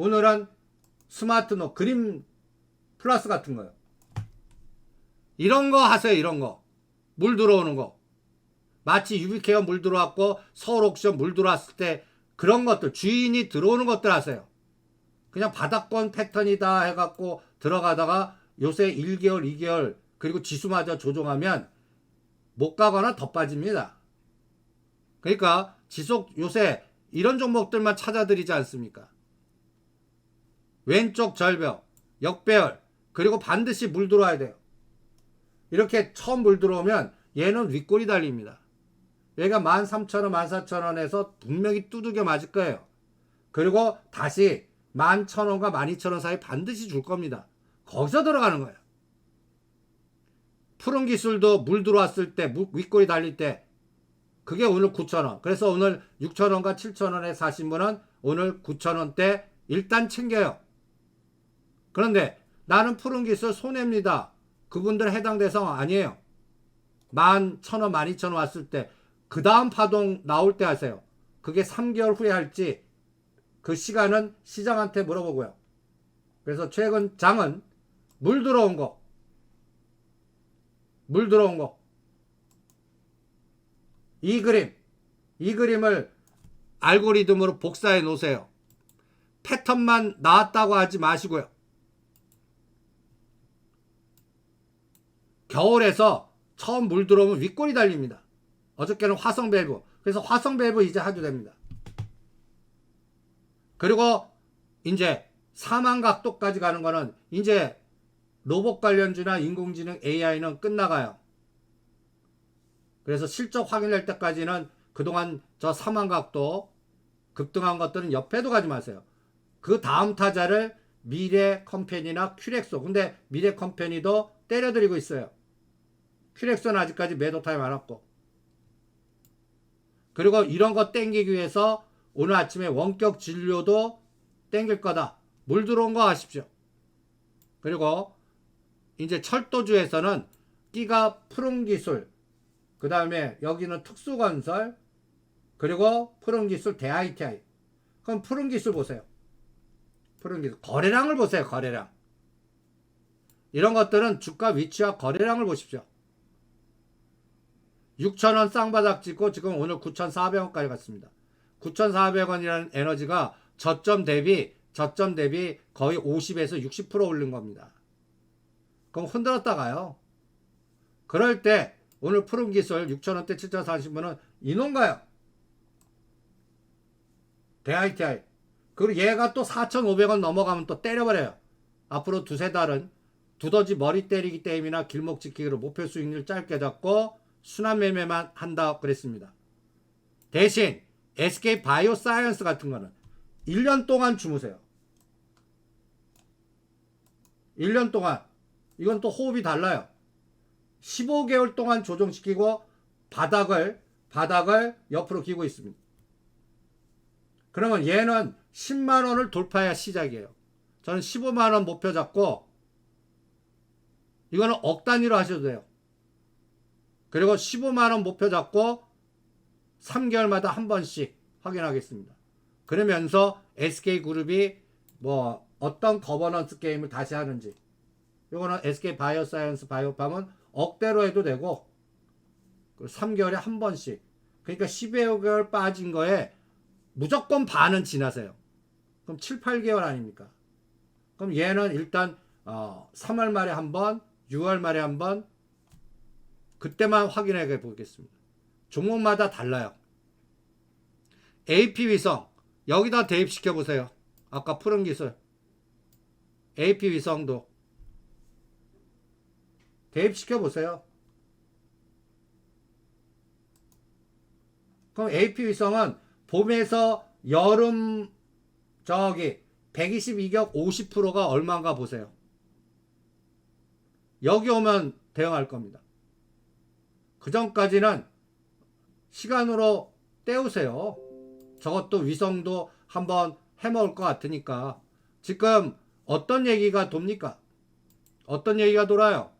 오늘은 스마트 노 그림 플러스 같은 거요. 이런 거 하세요. 이런 거. 물 들어오는 거. 마치 유비케가 물 들어왔고 서울 옥션 물 들어왔을 때 그런 것들 주인이 들어오는 것들 하세요. 그냥 바닥권 패턴이다 해갖고 들어가다가 요새 1개월, 2개월 그리고 지수마저 조정하면 못 가거나 더 빠집니다. 그러니까 지속 요새 이런 종목들만 찾아드리지 않습니까? 왼쪽 절벽, 역배열, 그리고 반드시 물 들어와야 돼요. 이렇게 처음 물 들어오면 얘는 윗골이 달립니다. 얘가 13,000원, 14,000원에서 분명히 두들겨 맞을 거예요. 그리고 다시 11,000원과 12,000원 사이 반드시 줄 겁니다. 거기서 들어가는 거예요. 푸른 기술도 물 들어왔을 때, 물- 윗골이 달릴 때, 그게 오늘 9,000원. 그래서 오늘 6,000원과 7,000원에 사신 분은 오늘 9,000원대 일단 챙겨요. 그런데 나는 푸른 기술 손해입니다. 그분들 해당 대상 아니에요. 11,000원, 12,000원 왔을 때, 그 다음 파동 나올 때 하세요. 그게 3개월 후에 할지, 그 시간은 시장한테 물어보고요. 그래서 최근 장은 물 들어온 거, 물 들어온 거, 이 그림, 이 그림을 알고리즘으로 복사해 놓으세요. 패턴만 나왔다고 하지 마시고요. 겨울에서 처음 물 들어오면 윗골이 달립니다. 어저께는 화성 밸브. 그래서 화성 밸브 이제 하도 됩니다. 그리고 이제 사망 각도까지 가는 거는 이제 로봇 관련주나 인공지능 AI는 끝나가요. 그래서 실적 확인할 때까지는 그동안 저 사망 각도 급등한 것들은 옆에도 가지 마세요. 그 다음 타자를 미래 컴퍼니나 큐렉소. 근데 미래 컴퍼니도 때려드리고 있어요. 큐렉소는 아직까지 매도 타임 안 왔고. 그리고 이런 거 땡기기 위해서 오늘 아침에 원격 진료도 땡길 거다. 물 들어온 거 아십시오. 그리고 이제 철도주에서는 끼가 푸른 기술, 그 다음에 여기는 특수건설, 그리고 푸른 기술 대ITI. 그럼 푸른 기술 보세요. 푸른 기술. 거래량을 보세요, 거래량. 이런 것들은 주가 위치와 거래량을 보십시오. 6,000원 쌍바닥 찍고 지금 오늘 9,400원까지 갔습니다. 9,400원이라는 에너지가 저점 대비 저점 대비 거의 50에서 60% 올린 겁니다. 그럼 흔들었다가요. 그럴 때 오늘 푸른 기술 6,000원대 7,040원은 이놈가요. 대ITI. 그리고 얘가 또 4,500원 넘어가면 또 때려버려요. 앞으로 두세 달은 두더지 머리 때리기 게임이나 길목 지키기로 목표 수익률 짧게 잡고 순환 매매만 한다 그랬습니다. 대신 SK 바이오 사이언스 같은 거는 1년 동안 주무세요. 1년 동안 이건 또 호흡이 달라요. 15개월 동안 조정시키고 바닥을 바닥을 옆으로 기고 있습니다. 그러면 얘는 10만 원을 돌파해야 시작이에요. 저는 15만 원 목표 잡고 이거는 억 단위로 하셔도 돼요. 그리고 15만 원 목표 잡고 3개월마다 한 번씩 확인하겠습니다. 그러면서 SK그룹이 뭐 어떤 거버넌스 게임을 다시 하는지 이거는 SK 바이오사이언스 바이오팜은 억대로 해도 되고 3개월에 한 번씩 그러니까 12개월 빠진 거에 무조건 반은 지나세요. 그럼 7, 8개월 아닙니까? 그럼 얘는 일단 어, 3월 말에 한 번, 6월 말에 한 번, 그때만 확인해 보겠습니다. 종목마다 달라요. AP 위성 여기다 대입시켜 보세요. 아까 푸른 기술 AP 위성도 대입시켜 보세요. 그럼 AP 위성은 봄에서 여름 저기 122격 50%가 얼마인가 보세요. 여기 오면 대응할 겁니다. 그 전까지는 시간으로 때우세요. 저것도 위성도 한번 해먹을 것 같으니까. 지금 어떤 얘기가 돕니까? 어떤 얘기가 돌아요?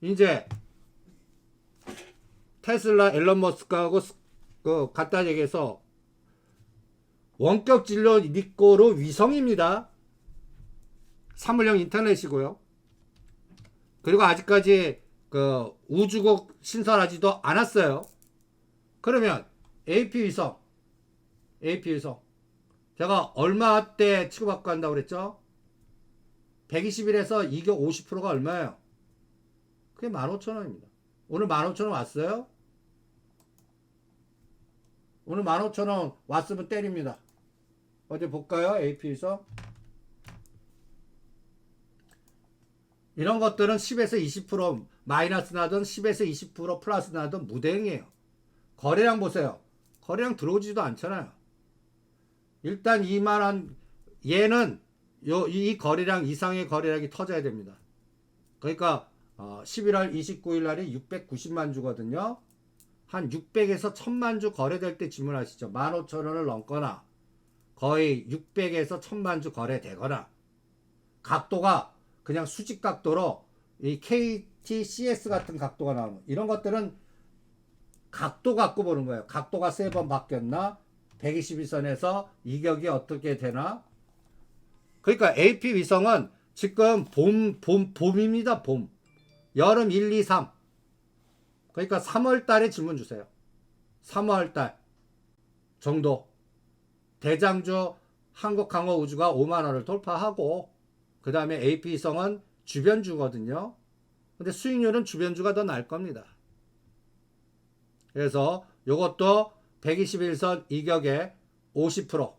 이제 테슬라 앨런 머스크하고 스- 그 갖다 얘기해서 원격 진료 니꼬로 위성입니다. 사물형 인터넷이고요. 그리고 아직까지 그 우주국 신설하지도 않았어요. 그러면 AP 위성, AP 위성. 제가 얼마 때 취급받고 한다고 그랬죠? 120일에서 이격 50%가 얼마예요? 그게 15,000원입니다. 오늘 15,000원 왔어요? 오늘 15,000원 왔으면 때립니다. 어디 볼까요? AP에서. 이런 것들은 10에서 20% 마이너스 나든 10에서 20% 플러스 나든 무대응이에요. 거래량 보세요. 거래량 들어오지도 않잖아요. 일단 이만한 얘는 요, 이 거래량 이상의 거래량이 터져야 됩니다. 그러니까 어, 11월 29일 날이 690만 주거든요. 한 600에서 1000만 주 거래될 때 질문하시죠. 15,000원을 넘거나 거의 600에서 1000만 주 거래되거나 각도가 그냥 수직 각도로 이 KTCS 같은 각도가 나오는 이런 것들은 각도 갖고 보는 거예요. 각도가 세 번 바뀌었나? 121선에서 이격이 어떻게 되나? 그러니까 AP 위성은 지금 봄, 봄, 봄입니다. 봄. 여름 1, 2, 3. 그러니까 3월 달에 질문 주세요. 3월 달 정도. 대장주 한국항공우주가 5만 원을 돌파하고 그 다음에 AP성은 주변주거든요. 근데 수익률은 주변주가 더 나을 겁니다. 그래서 이것도 121선 이격에 50%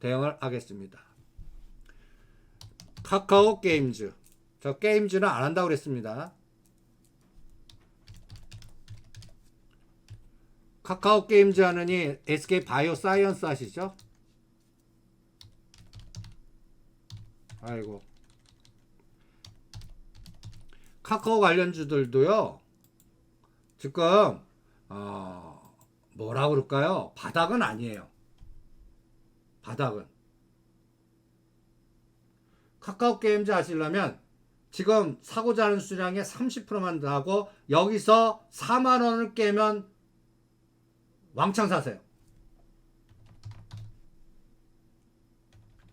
대응을 하겠습니다. 카카오 게임즈. 저 게임즈는 안 한다고 그랬습니다. 카카오 게임즈 하느니 SK 바이오 사이언스 아시죠? 아이고. 카카오 관련주들도요. 지금 어, 뭐라 그럴까요? 바닥은 아니에요. 바닥은. 카카오 게임즈 하시려면 지금 사고자 하는 수량의 30%만 더 하고 여기서 4만 원을 깨면 왕창 사세요.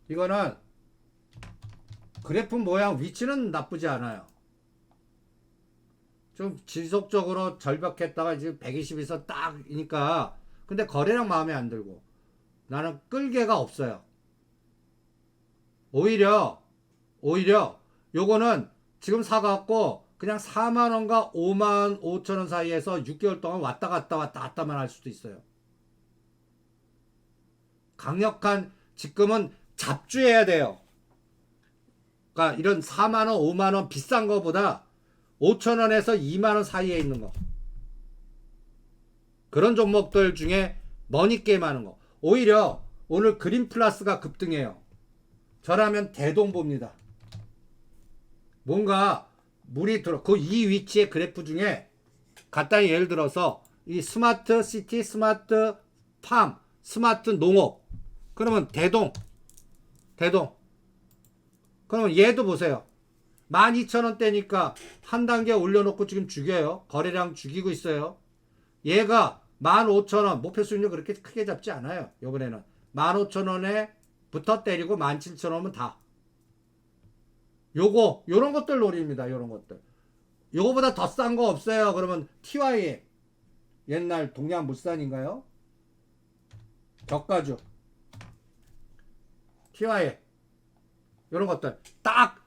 이거는 그래프 모양 위치는 나쁘지 않아요. 좀 지속적으로 절벽했다가 이제 120에서 딱이니까 근데 거래량 마음에 안 들고 나는 끌개가 없어요. 오히려 오히려 요거는 지금 사갖고 그냥 4만 원과 5만 5천 원 사이에서 6개월 동안 왔다 갔다 왔다 갔다만 할 수도 있어요. 강력한 지금은 잡주해야 돼요. 그러니까 이런 4만 원, 5만 원 비싼 거보다 5천 원에서 2만 원 사이에 있는 거. 그런 종목들 중에 머니 게임 하는 거. 오히려 오늘 그린 플러스가 급등해요. 저라면 대동 봅니다. 뭔가 물이 들어 그 이 위치의 그래프 중에 간단히 예를 들어서 이 스마트 시티, 스마트 팜, 스마트 농업 그러면 대동 대동 그러면 얘도 보세요 12,000원대니까 한 단계 올려놓고 지금 죽여요 거래량 죽이고 있어요 얘가 15,000원 목표 수익률 그렇게 크게 잡지 않아요 요번에는 15,000원에 부터 때리고 17,000원은 다 요거 요런 것들 노립니다. 요런 것들. 요거보다 더 싼 거 없어요. 그러면 TY 옛날 동양 물산인가요? 저가주 TY 요런 것들 딱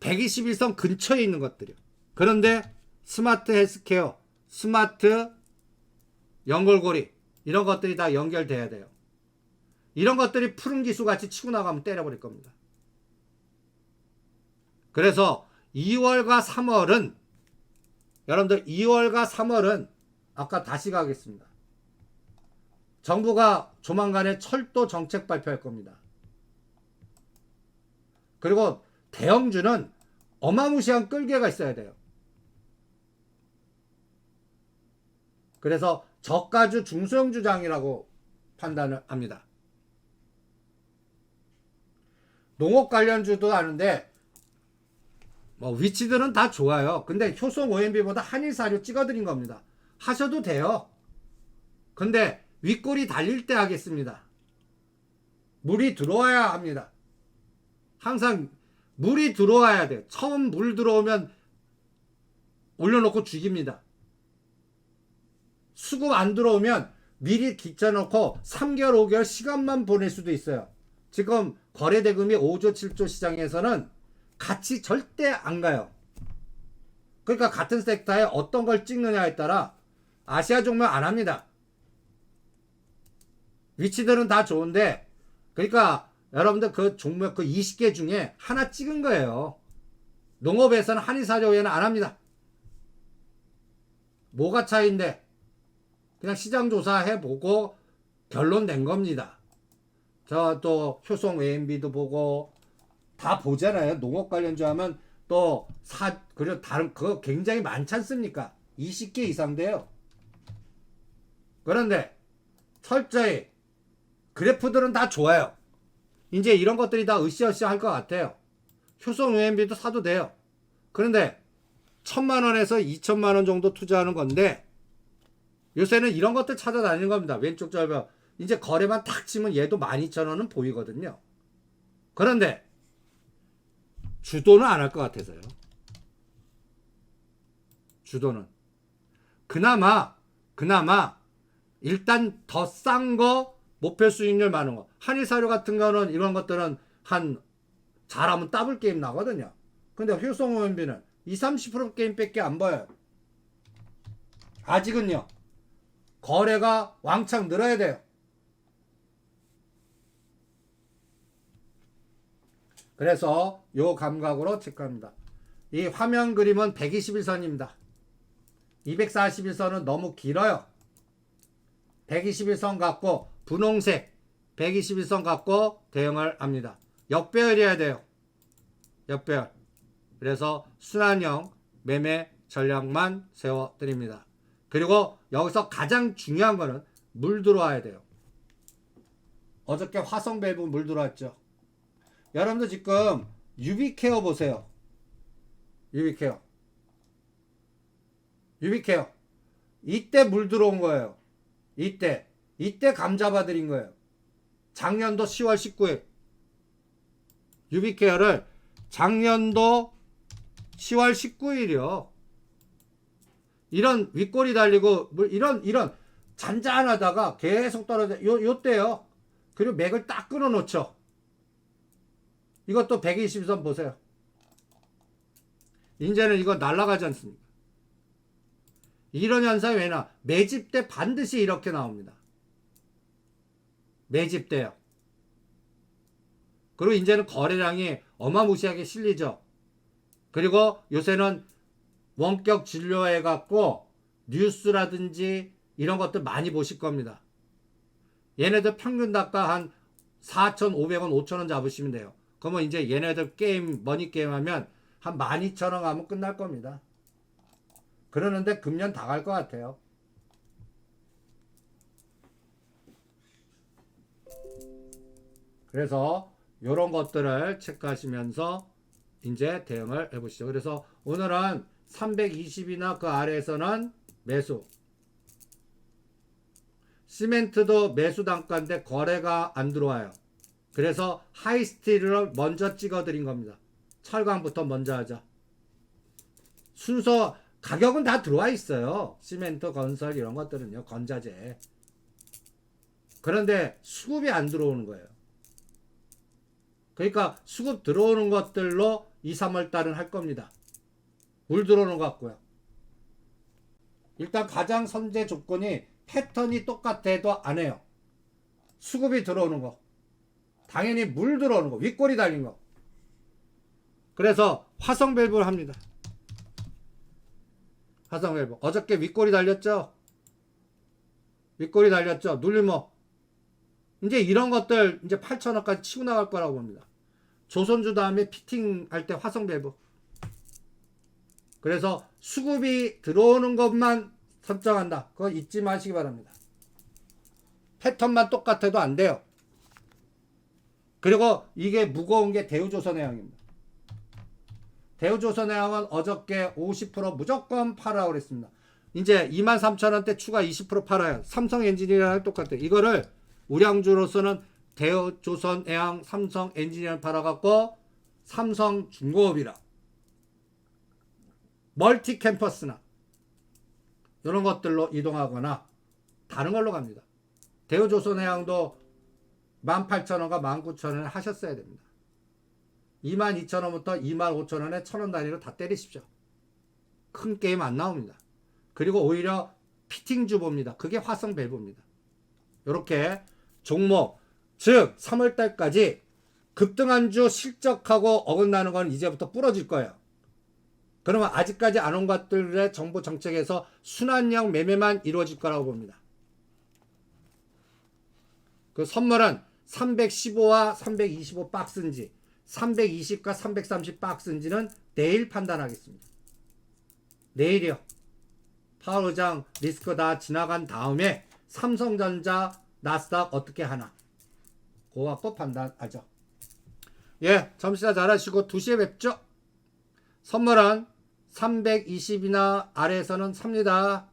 121선 근처에 있는 것들이요. 그런데 스마트 헬스케어, 스마트 연골고리 이런 것들이 다 연결돼야 돼요. 이런 것들이 푸른 기수 같이 치고 나가면 때려버릴 겁니다. 그래서 2월과 3월은 여러분들 2월과 3월은 아까 다시 가겠습니다. 정부가 조만간에 철도 정책 발표할 겁니다. 그리고 대형주는 어마무시한 끌개가 있어야 돼요. 그래서 저가주 중소형 주장이라고 판단을 합니다. 농업 관련주도 하는데 뭐 위치들은 다 좋아요. 근데 효성 OMB보다 한일사료 찍어드린 겁니다. 하셔도 돼요. 근데 윗골이 달릴 때 하겠습니다. 물이 들어와야 합니다. 항상 물이 들어와야 돼. 처음 물 들어오면 올려놓고 죽입니다. 수급 안 들어오면 미리 기쳐놓고 3개월, 5개월 시간만 보낼 수도 있어요. 지금 거래대금이 5조, 7조 시장에서는 같이 절대 안 가요. 그러니까 같은 섹터에 어떤 걸 찍느냐에 따라 아시아 종목 안 합니다. 위치들은 다 좋은데 그러니까 여러분들 그 종목 그 20개 중에 하나 찍은 거예요. 농업에서는 한의사료 외에는 안 합니다. 뭐가 차이인데 그냥 시장 조사해 보고 결론 낸 겁니다. 저 또 효성 AMB도 보고 다 보잖아요. 농업 관련주 하면 또 사 그리고 다른 그 굉장히 많지 않습니까? 20개 이상 돼요. 그런데 철저히 그래프들은 다 좋아요. 이제 이런 것들이 다 으쌰으쌰 할 것 같아요. 효성 UMB도 사도 돼요. 그런데 천만 원에서 이천만 원 정도 투자하는 건데 요새는 이런 것들 찾아다니는 겁니다. 왼쪽 절벽 이제 거래만 탁 치면 얘도 12,000원은 보이거든요. 그런데 주도는 안 할 것 같아서요. 주도는 그나마 그나마 일단 더 싼 거 목표 수익률 많은 거 한일 사료 같은 거는 이런 것들은 한 잘하면 더블 게임 나거든요. 근데 효성호연비는 20, 30% 게임밖에 안 보여요. 아직은요. 거래가 왕창 늘어야 돼요. 그래서 요 감각으로 체크합니다. 이 화면 그림은 121선입니다. 241선은 너무 길어요. 121선 갖고 분홍색 121선 갖고 대응을 합니다. 역배열이어야 돼요. 역배열. 그래서 순환형 매매 전략만 세워 드립니다. 그리고 여기서 가장 중요한 거는 물 들어와야 돼요. 어저께 화성 밸브 물 들어왔죠. 여러분들 지금 유비케어 보세요. 유비케어. 유비케어. 이때 물 들어온 거예요. 이때. 이때 감 잡아드린 거예요. 작년도 10월 19일. 유비케어를 작년도 10월 19일이요. 이런 윗골이 달리고 뭐 이런 이런 잔잔하다가 계속 떨어져 요 요때요. 그리고 맥을 딱 끊어 놓죠. 이것도 120선 보세요. 이제는 이거 날아가지 않습니까? 이런 현상이 왜 나? 매집 때 반드시 이렇게 나옵니다. 매집 때요. 그리고 이제는 거래량이 어마무시하게 실리죠. 그리고 요새는 원격 진료해 갖고 뉴스라든지 이런 것들 많이 보실 겁니다. 얘네들 평균 단가 한 4,500원, 5,000원 잡으시면 돼요. 그러면 이제 얘네들 게임, 머니 게임 하면 한 12,000원 하면 끝날 겁니다. 그러는데 금년 다 갈 것 같아요. 그래서 이런 것들을 체크하시면서 이제 대응을 해보시죠. 그래서 오늘은 320이나 그 아래에서는 매수. 시멘트도 매수 단가인데 거래가 안 들어와요. 그래서 하이스틸을 먼저 찍어 드린 겁니다. 철강부터 먼저 하자. 순서 가격은 다 들어와 있어요. 시멘트, 건설 이런 것들은요. 건자재. 그런데 수급이 안 들어오는 거예요. 그러니까 수급 들어오는 것들로 2, 3월 달은 할 겁니다. 물 들어오는 것 같고요. 일단 가장 선제 조건이 패턴이 똑같아도 안 해요. 수급이 들어오는 거. 당연히 물 들어오는 거. 윗골이 달린 거. 그래서 화성 밸브를 합니다. 화성 밸브. 어저께 윗골이 달렸죠? 윗골이 달렸죠? 눌리면 이제 이런 것들 이제 8천원까지 치고 나갈 거라고 봅니다. 조선주 다음에 피팅 할 때 화성 밸브. 그래서 수급이 들어오는 것만 설정한다. 그거 잊지 마시기 바랍니다. 패턴만 똑같아도 안 돼요. 그리고 이게 무거운 게 대우조선해양입니다. 대우조선해양은 어저께 50% 무조건 팔아라고 그랬습니다. 이제 23,000원대 추가 20% 팔아요. 삼성 엔지니어랑 똑같아요. 이거를 우량주로서는 대우 조선해양 삼성 엔지니어를 팔아갖고 삼성 중공업이라 멀티 캠퍼스나 이런 것들로 이동하거나 다른 걸로 갑니다. 대우 조선 해양도 18,000원과 19,000원에 하셨어야 됩니다. 22,000원부터 25,000원에 1,000원 단위로 다 때리십시오. 큰 게임 안 나옵니다. 그리고 오히려 피팅 주보입니다. 그게 화성 밸브입니다. 이렇게 종목 즉 3월 달까지 급등한 주 실적하고 어긋나는 건 이제부터 부러질 거예요. 그러면 아직까지 안 온 것들의 정부 정책에서 순환형 매매만 이루어질 거라고 봅니다. 그 선물은 315와 325 박스인지 320과 330 박스인지는 내일 판단하겠습니다. 내일이요. 파월 의장 리스크 다 지나간 다음에 삼성전자 나스닥 어떻게 하나 갖고 판단하죠. 예, 점심시간 잘하시고 2시에 뵙죠. 선물은 320이나 아래에서는 삽니다.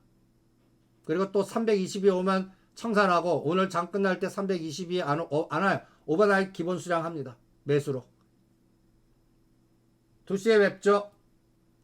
그리고 또 320이 오면 청산하고 오늘 장 끝날 때 320이 안, 오- 어, 안 와요. 오버나잇 기본 수량 합니다. 매수로. 2시에 뵙죠.